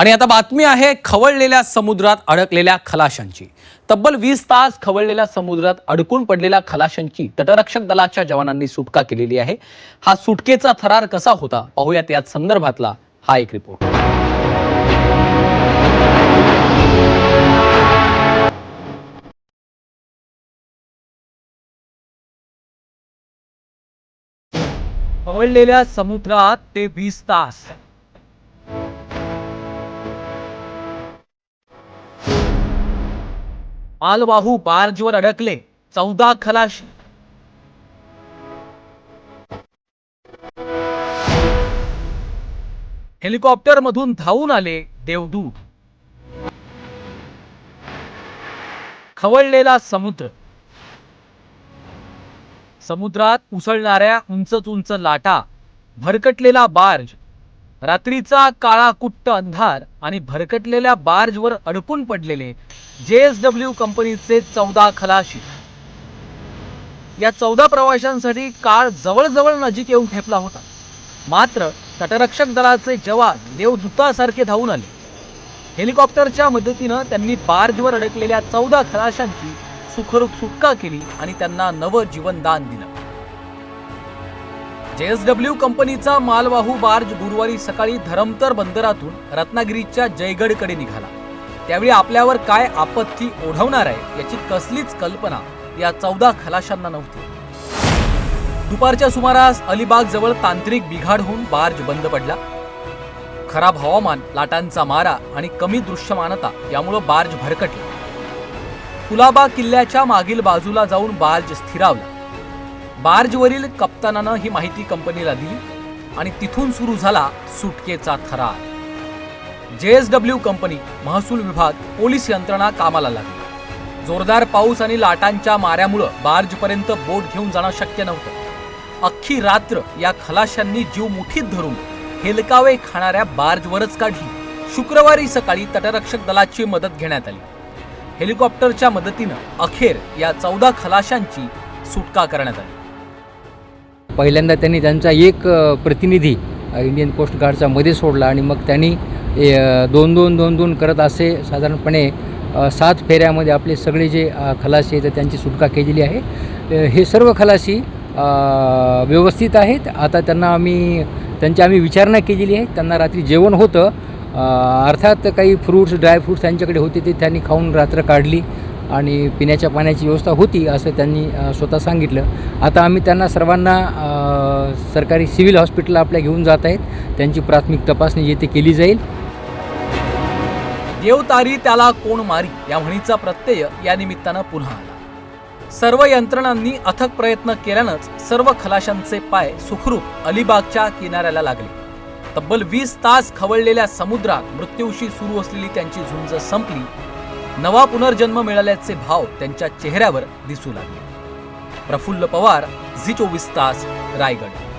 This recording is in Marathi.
आणि आता बातमी आहे खवळलेल्या समुद्रात अडकलेल्या खलाशांची. तब्बल वीस तास खवळलेल्या समुद्रात अडकून पडलेल्या खलाशांची तटरक्षक दलाच्या जवानांनी सुटका केलेली आहे. हा सुटकेचा थरार कसा होता? पाहूयात या संदर्भातला हा एक रिपोर्ट. खवळलेल्या समुद्रात ते वीस तास मालवाहू बार्जवर अडकले. चौदा खलाशी. हेलिकॉप्टर मधून धावून आले देवदूत. खवळलेला समुद्र. समुद्रात उसळणाऱ्या उंच उंच लाटा भरकटलेला बार्ज. रात्रीचा काळा कुट्ट अंधार आणि भरकटलेल्या बार्जवर अडकून पडलेले जे एस डब्ल्यू कंपनीचे चौदा खलाशी. या चौदा प्रवाशांसाठी काळ जवळजवळ नजीक येऊन ठेपला होता. मात्र तटरक्षक दलाचे जवान देवदूतासारखे धावून आले. हेलिकॉप्टरच्या मदतीनं त्यांनी बार्जवर अडकलेल्या चौदा खलाशांची सुखरूप सुटका केली आणि त्यांना नवं जीवनदान दिलं. जेएसडब्ल्यू कंपनीचा मालवाहू बार्ज गुरुवारी सकाळी धरमतर बंदरातून रत्नागिरीच्या जयगडकडे निघाला. त्यावेळी आपल्यावर काय आपत्ती ओढवणार आहे याची कसलीच कल्पना या चौदा खलाशांना नव्हती. दुपारच्या सुमारास अलिबाग जवळ तांत्रिक बिघाड होऊन बार्ज बंद पडला. खराब हवामान लाटांचा मारा आणि कमी दृश्यमानता यामुळं बार्ज भरकटला. कुलाबा किल्ल्याच्या मागील बाजूला जाऊन बार्ज स्थिरावला. बार्जवरील कप्तानानं ही माहिती कंपनीला दिली आणि तिथून सुरू झाला सुटकेचा थरार. जेएसडब्ल्यू कंपनी महसूल विभाग पोलीस यंत्रणा कामाला लागली. जोरदार पाऊस आणि लाटांच्या माऱ्यामुळं बार्जपर्यंत बोट घेऊन जाणं शक्य नव्हतं. अख्खी रात्र या खलाशांनी जीव मुठीत धरून हेलकावे खाणाऱ्या बार्जवरच काढली. शुक्रवारी सकाळी तटरक्षक दलाची मदत घेण्यात आली. हेलिकॉप्टरच्या मदतीनं अखेर या चौदा खलाशांची सुटका करण्यात आली. पहिल्यांदा त्यांनी त्यांचा एक प्रतिनिधी इंडियन कोस्ट गार्डचा मध्ये सोडला आणि मग त्यांनी दोन दोन दोन दोन करत असे साधारणपणे सात फेऱ्यामध्ये आपले सगळे जे खलासी खलाशी आहेत त्यांची सुटका केलेली आहे. हे सर्व खलाशी व्यवस्थित आहेत. आता त्यांना आम्ही त्यांची आम्ही विचारणा केलेली आहे. त्यांना रात्री जेवण होतं. अर्थात काही फ्रूट्स ड्रायफ्रूट्स त्यांच्याकडे होते ते त्यांनी खाऊन रात्र काढली. आणि पिण्याच्या पाण्याची व्यवस्था होती असं त्यांनी स्वतः सांगितलं. आता आम्ही त्यांना सर्वांना सरकारी सिव्हिल हॉस्पिटल आपल्या घेऊन जात आहेत. त्यांची प्राथमिक तपासणी येथे केली जाईल. देवतारी त्याला कोण मारी या म्हणीचा प्रत्यय या निमित्तानं पुन्हा आला. सर्व यंत्रणांनी अथक प्रयत्न केल्यानंच सर्व खलाशांचे पाय सुखरूप अलिबागच्या किनाऱ्याला लागले. तब्बल वीस तास खवळलेल्या समुद्रात मृत्यूशी सुरू असलेली त्यांची झुंज संपली. नवा पुनर्जन्म मिळाल्याचे भाव त्यांच्या चेहऱ्यावर दिसू लागले. प्रफुल्ल पवार झी चोवीस तास रायगड.